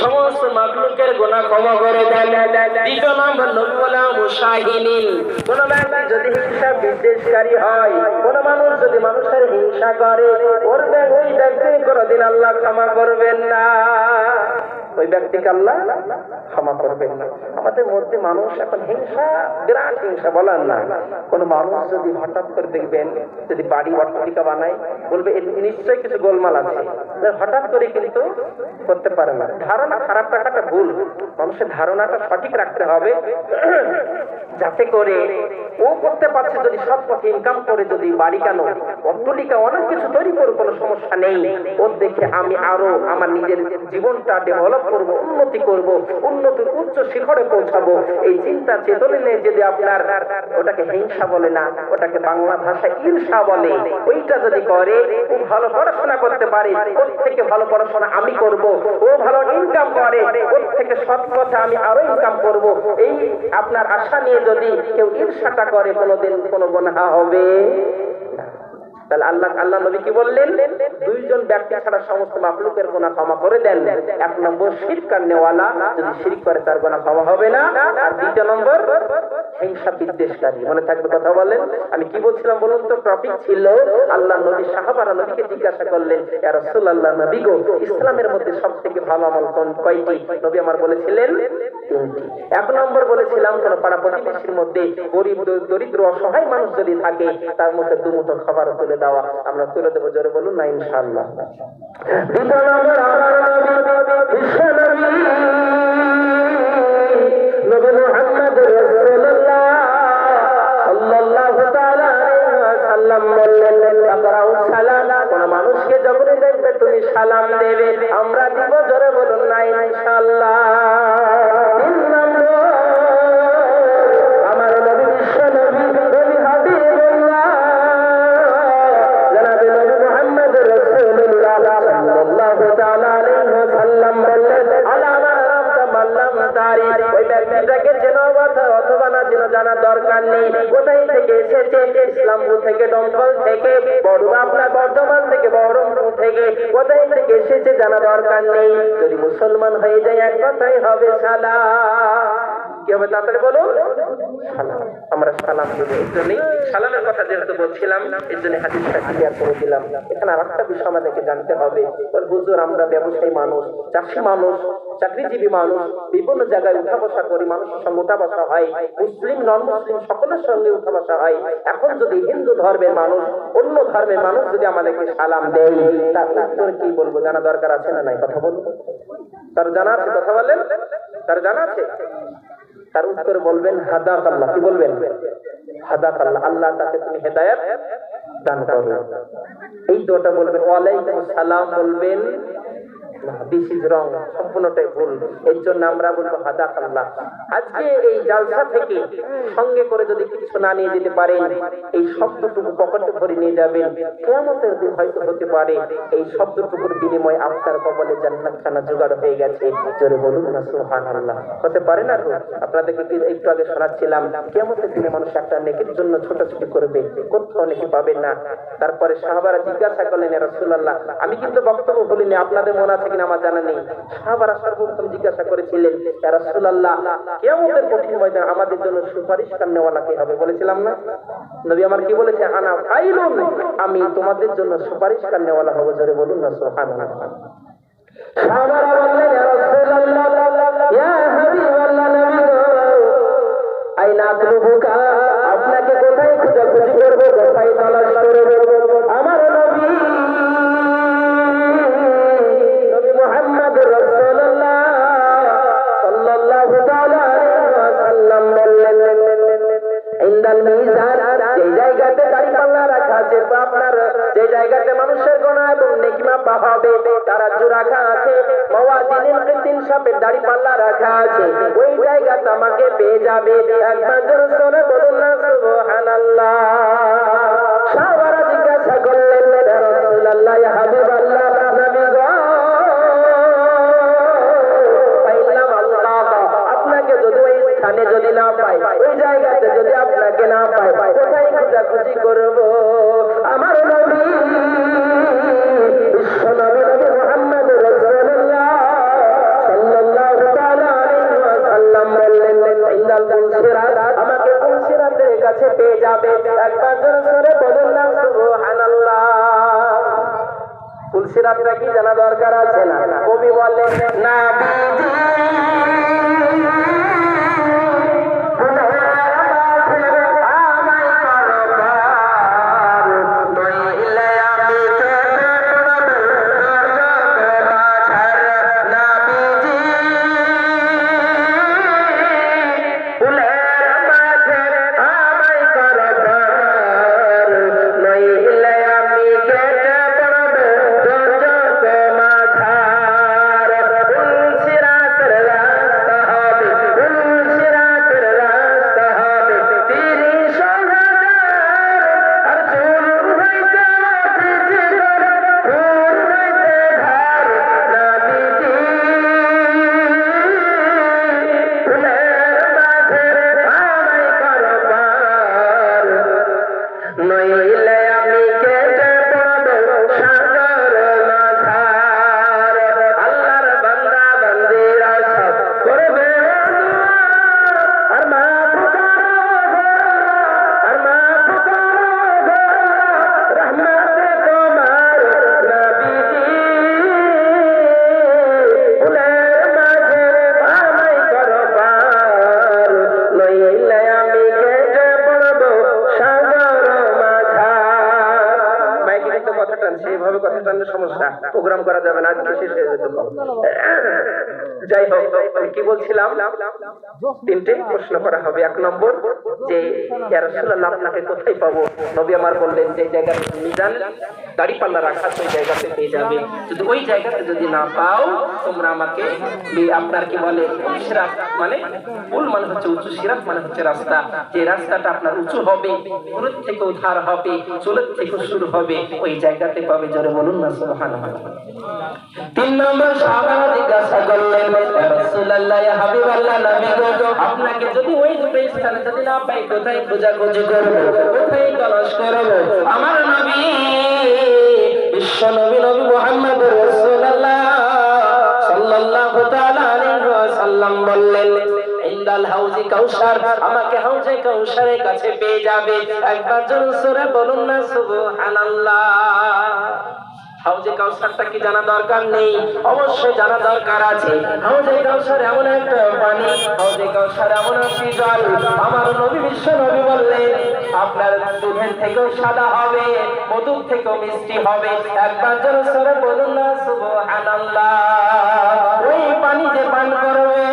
সমস্ত মাকলুকের গোনা ক্ষমা করে দেন। দ্বিতীয় নম্বর নবী বলে কোন ব্যক্তি যদি হিংসা বিদ্বেষকারী হয়, কোন মানুষ যদি মানুষের হিংসা করে করবে ওই ব্যক্তি কোনোদিন আল্লাহ ক্ষমা করবেন না। ওই ব্যক্তিকে আল্লাহ ক্ষমা করবেন। আমাদের মধ্যে মানুষ এখন হিংসা, বিরাট হিংসা, বলার না। কোন মানুষ যদি হঠাৎ করে দেখবেন, যদি বাড়ি অট্টালিকা বানায়, বলবে নিশ্চয়ই কিছু গোলমাল আছে। হঠাৎ করে কিন্তু করতে পারে না। ধারণা খারাপ রাখাটা ভুল। মানুষের ধারণাটা সঠিক রাখতে হবে। যাতে করে ও করতে পারছে যদি সৎ পথে ইনকাম করে, যদি বাড়ি কেন? অট্টলিকা অনেক কিছু তৈরি করে কোনো সমস্যা নেই। ওর দেখে আমি আরও আমার নিজের জীবনটা ডেভেলপ করব, উন্নতি করব, উন্নতির উচ্চ শিখরে পৌঁছাবো। এই চিন্তা চেতনে যদি আপনার ওটাকে হিংসা বলে না, ওটাকে বাংলা ভাষায় ঈর্ষা বলে, ওইটা যদি করে, ও ভালো পড়াশোনা করতে পারে, ওর থেকে ভালো পড়াশোনা আমি করব, ও ভালো ইনকাম করে, ওর থেকে সৎ পথে আমি আরও ইনকাম করব। এই আপনার আশা নিয়ে যদি কেউ ঈর্ষাটা করে কোনোদিন কোনো গোনা হবে। তাহলে আল্লাহ আল্লাহ নবী কি বললেন? দুইজন ব্যক্তি ছাড়া সমস্ত মাকলুকের গোনা ক্ষমা করে দেন। এক নম্বর শিরক নেওয়ালা যদি শিরিক করে তার গোনা ক্ষমা হবে না। আর দ্বিতীয় নম্বর হিংসা বিদ্বেষকারী। মনে থাকবে কথা বলেন? আমি কি বলছিলাম বলুন তো? টপিক ছিল, আল্লাহ নবী, সাহাবারা নবীকে জিজ্ঞাসা করলেন, ইয়া রাসূলুল্লাহ নবী গো, ইসলামের মধ্যে সব থেকে ভালো আমল কোন, কয়টি? নবী আমার বলেছিলেন এক নম্বর বলেছিলাম, কোন পাড়া প্রতিবেশীর মধ্যে গরিব, দরিদ্র, অসহায় মানুষ যদি থাকে, তার মধ্যে দুমুঠো খাবার তুলে দেওয়া। আমরা তুলে দেবো জোরে বলুন না ইনশাআল্লাহ। ইসলামপুর থেকে দমকল থেকে বড় আপনার বর্ধমান থেকে বহরমপুর থেকে, কোথায় থেকে এসেছে জানা দরকার নেই। যদি মুসলমান হয়ে যায়, এক কথাই হবে সালা তাড়াতাড়ি আমরা সালামের কথা বলছিলাম, এই জন্য ক্লিয়ার এখানে আর একটা বিষয় আমাদেরকে জানতে হবে। আমরা ব্যবসায়ী মানুষ চাষি মানুষ, চাকরিজীবী মানুষ, বিভিন্ন জায়গায় করি হয়, মুসলিম নন মুসলিম সকলের সঙ্গে উঠা বসা হয়। এখন যদি হিন্দু ধর্মের মানুষ, অন্য ধর্মের মানুষ যদি আমাদেরকে সালাম দেয়, তার কি বলব? জানা দরকার আছে না নাই? কথা বলব তার জানা আছে? কথা বলেন। তার জানা আছে? তার উত্তরে বলবেন? হাদা আল্লাহ কি বলবেন? হাদা আল্লাহ আল্লাহ তাকে তুমি হেদায়াত দান করবে এই দোয়াটা বলবেন, ওয়ালাইকুম সালাম বলবেন একটু আগে শোনাচ্ছিলাম কেমতের দিনে মানুষ একটা নেকির জন্য ছোটাছুটি করবে, কোথাও নেকি পাবেন না। তারপরে সাহাবারা জিজ্ঞাসা করলেন আমি কিন্তু বক্তব্য বলিনি, আপনাদের মনে আছে কিনা আমার জানা নেই। সাহাবারা সর্বপ্রথম জিজ্ঞাসা করেছিলেন রসুল্লাহ কেমতের কঠিন ময়দান আমাদের জন্য সুপারিশ নেওয়ালা কে হবে? বলেছিলাম না। নবী আমার কি বলেছে? আনা ফাইলুন, আমি তোমাদের জন্য সুপারিশ নেওয়ালা হব? জোরে বলুন না সোহান সাহাবারা বললেন, ইয়া রাসূলুল্লাহ, ইয়া হাবিবাল্লাহ আইনা আতলুবুকা আপনাকে যদি ওই স্থানে যদি না পাই, ওই জায়গাতে যদি আপনাকে না পাই, কোথায় খোঁজাখুঁজি করব? তুলসিরাতটা কি জানা দরকার আছে না? কবি বলে না বলছিলাম তিনটে প্রশ্ন করা হবে এক নম্বর যে রাসূলুল্লাহ আপনাকে কোথায় পাবো? নবী আমার বললেন, যে জায়গাতে মিজান দাড়ি পাল্লা রাখা সেই জায়গাতে পেয়ে যাবে। যদি ওই জায়গাতে যদি না পাও, তোমরা আমাকে আপনার কি বলে সিরাত মানে পুল মানে হচ্ছে উঁচু সিরাত মানে হচ্ছে রাস্তা। যে রাস্তাটা আপনার উঁচু হবে পুরুত থেকে উধার হবে, চুলের থেকে শুরু হবে, ওই জায়গাতে পাবে জোরে বলুন না, সুবহানাল্লাহ। তিন নম্বর সাহাবারা জিজ্ঞাসা করলেন রাসূলুল্লাহ হাবিবাল্লাহ, নবী গো আপনাকে যদি ওই দুটো স্থানে যদি না পাই, কোথায় খোঁজাখুঁজি করব? কোথায় তলাশ করব? আমার নবী, বিশ্ব নবী নবী মুহাম্মদ আমাকে হাউজে কাউসারের কাছে পেয়ে যাবে। একবার জোরে বলুন না শুভ সুবহানাল্লাহ। হাউজে কাউসারটা কি জানা দরকার নেই? অবশ্যই জানা দরকার আছে। হাউজে কাউসার এমন একটা পানি হাউজে কাউসার এমন একটি জল। আমার নবী বিশ্ব নবী বললেন, আপনার দুধের থেকেও সাদা হবে, মধুর থেকেও মিষ্টি হবে। একবার জোরে সরে বলুন না, সুবহানাল্লাহ। ওই পানি যে পান করবে,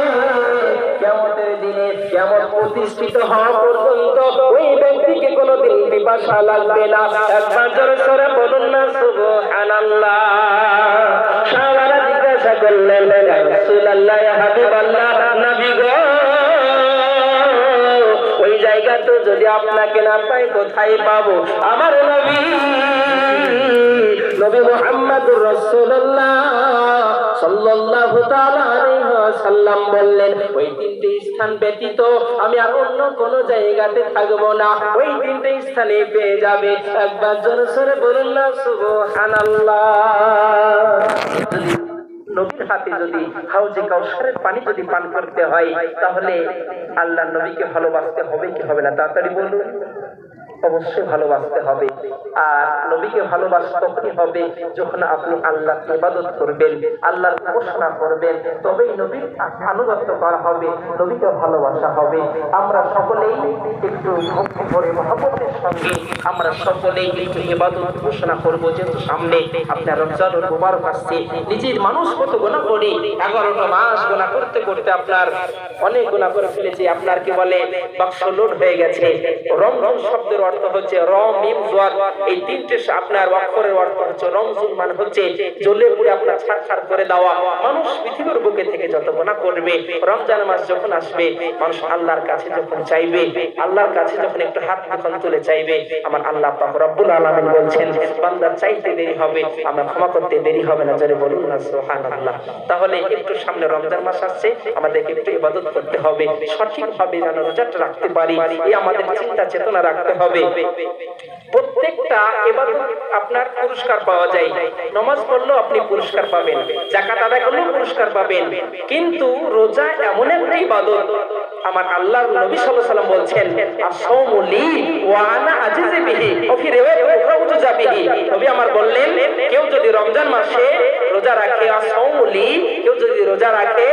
কেমতের দিনে কেমন প্রতিষ্ঠিত হওয়া পর্যন্ত ওই পিপাসা লাগবে না বলুন না জিজ্ঞাসা করলেন ওই জায়গাতে যদি আপনাকে না পাই, কোথায় পাবো? আমার নবী নবী মুহাম্মদুর রাসূলুল্লাহ ওয়াসাল্লাম বললেন, ওই তিনটে স্থান ব্যতীত আমি আর অন্য কোন জায়গাতে থাকব না। ওই তিনটে স্থানে পেয়ে যাবে। একবার জোরে সরে বলুন না, সুবহানাল্লাহ। নবীর হাতে যদি হাউজে কাউসারের পানি যদি পান করতে হয়, তাহলে আল্লাহ নবীকে ভালোবাসতে হবে কি হবে না? তাড়াতাড়ি বলুন। অবশ্যই ভালোবাসতে হবে। আর নবীকে ভালোবাসতে তখনই হবে? যখন আপনি আল্লাহ ইবাদত করবেন, আল্লাহর উপাসনা করবেন, তবেই নবীর আনুগত্য করা হবে, নবীকে ভালোবাসা হবে। আমরা সকলেই একটু মহব্বতের সঙ্গে আমরা সকলেই একটু ইবাদত ঘোষণা করব। যেহেতু সামনে আপনার রমজানুল মুবারক আসছে, নিজের মানুষ কত গোনা করে? এগারোটা মাস গোনা করতে করতে আপনার অনেক গোনা করে ফেলেছে। আপনার কি বলে? বাক্স লোড হয়ে গেছে। রমজান শব্দের অর্থ হচ্ছে রম মিম, জোয়ার। এই তিনটে আপনার অক্ষরের অর্থ হচ্ছে রমজুন মানে হচ্ছে জ্বলে পুড়ে আপনার ছাড়খাড় করে দেওয়া। মানুষ পৃথিবীর বুকে থেকে যত গোনা করবে। রমজান মাস যখন আসবে, মানুষ আল্লাহর কাছে যখন চাইবে, আল্লাহর কাছে যখন একটু হাত যখন তুলে চাইবে, আমার আল্লাহ পাক রব্বুল আলামিন বলছেন বান্দার চাইতে দেরি হবে, আমরা ক্ষমা করতে দেরি হবে না, জোরে বলুন না, সুবহানাল্লাহ। তাহলে একটু সামনে রমজান মাস আসছে, আমাদেরকে একটু ইবাদত করতে হবে, সঠিকভাবে যেন রোজাটা রাখতে পারি, এই আমাদের চিন্তা চেতনা রাখতে হবে। প্রত্যেকটা এবাদত আপনার পুরস্কার পাওয়া যায়। নমাজ পড়লেও আপনি পুরস্কার পাবেন জাকাত আদায় করলেও পুরস্কার পাবেন। কিন্তু রোজা এমন একটা ইবাদত, আমার আল্লাহর নবী আলাইহি সাল্লাম বলছেন আসাউমু লি ওয়া আনা আজিজু বিহি। ও ফি রিওয়ায়াত উখরা উজা নবী আমার বললেন, কেউ যদি রমজান মাসে রোজা রাখে আসাউমু লি কেউ যদি রোজা রাখে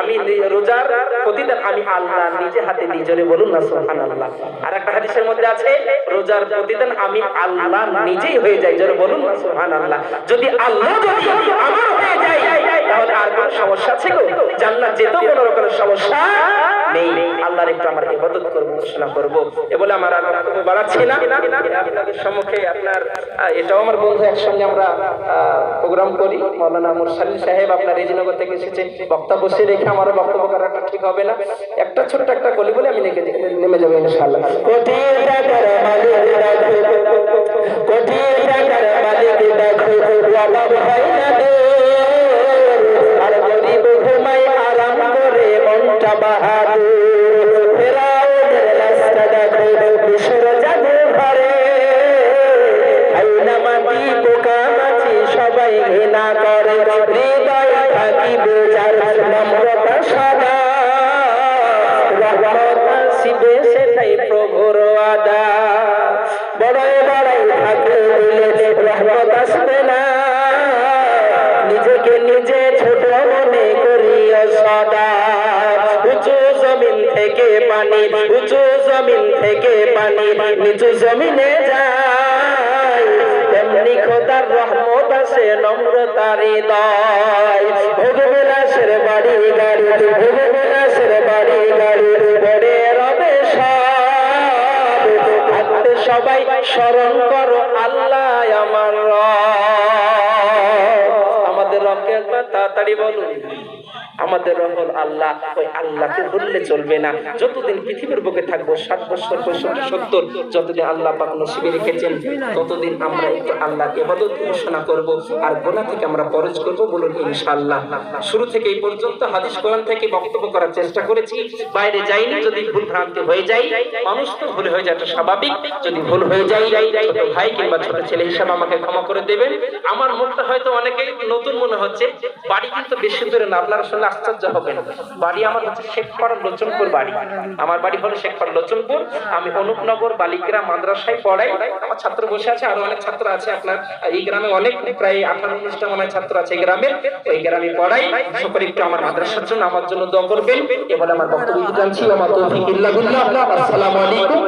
আমি রোজার প্রতিদিন আমি আল্লাহ নিজে হাতে বলুন না আর একটা হাদিসের মধ্যে আছে, রোজার প্রতিদিন আমি আল্লাহ নিজেই হয়ে যাই, জোরে বলুন না যদি আল্লাহ যদি আমার হয়ে যায়, তাহলে আর সমস্যা আছে গো? জান্নাত যেতেও কোনো রকমের সমস্যা নেই। আল্লাহর একটু আমার ইবাদত করব ঘোষণা করব। এ বলে আমার আর বক্তব্য বাড়াচ্ছি না। আপনাদের সম্মুখে আপনার এটাও আমার বন্ধু একসঙ্গে আমরা প্রোগ্রাম করি। মৌলানা মুরসালিন সাহেব আপনার রেজিনগর থেকে এসেছে। বক্তা বসে রেখে আমার বক্তব্য করাটা ঠিক হবে না। একটা ছোট্ট একটা গলি বলে আমি নেমে নেমে যাব ইনশাআল্লাহ। কোটি টাকার মালিক কোটি টাকার পানি, উঁচু জমিন থেকে পানি, নিচু জমিনে যায়। তেমনি খোদার রহমত আসে, নম্রতার হৃদয়। ভোগবিলাসের বাড়ি গাড়ি, ভোগবিলাসের বাড়ি গাড়ি পড়ে রবে থাকতে সবাই স্মরণ করো, আল্লাহ আমার আমাদের রবকে একবার তাড়াতাড়ি বলুন। আমাদের রব হল আল্লাহ, ওই আল্লাহকে ভুললে চলবে না। যতদিন পৃথিবীর বুকে থাকব ষাট বছর, পঁয়ষট্টি, সত্তর, যতদিন আল্লাহ পাক নসিবে রেখেছেন, ততদিন আমরা একটু আল্লাহকে এবাদত ঘোষণা করব আর গোনা থেকে আমরা পরজ করব বলুন ইনশাআল্লাহ। শুরু থেকে এই পর্যন্ত হাদিস কোরআন থেকে বক্তব্য করার চেষ্টা করেছি। বাইরে যাইনি, যদি ভুল ভ্রান্তি হয়ে যায়, মানুষ তো ভুল হয়ে যায় স্বাভাবিক। যদি ভুল হয়ে ছোট ভাই কিংবা ছোট ছেলে হিসাবে আমাকে ক্ষমা করে দেবেন। আমার মুখটা হয়তো অনেকে নতুন মনে হচ্ছে, বাড়ি কিন্তু বেশি দূরে না, আপনারা শুনলে আশ্চর্য হবেন। বাড়ি আমার হচ্ছে শেখপাড়া লোচনপুর বাড়ি। আমার বাড়ি হলো শেখপাড়া লোচনপুর। আমি অনুপনগর, বালিগ্রাম, মাদ্রাসায় পড়াই। আমার ছাত্র বসে আছে, আরও অনেক ছাত্র আছে আপনার। এই গ্রামে অনেক, প্রায় আঠারো উনিশটা মনে ছাত্র আছে এই গ্রামে। ওই গ্রামে পড়াই। সকলে একটু আমার মাদ্রাসার জন্য আমার জন্য দোয়া করবেন। এবার আমার বক্তব্য জানছি। আমার বিল্লাহ। আসসালামু আলাইকুম।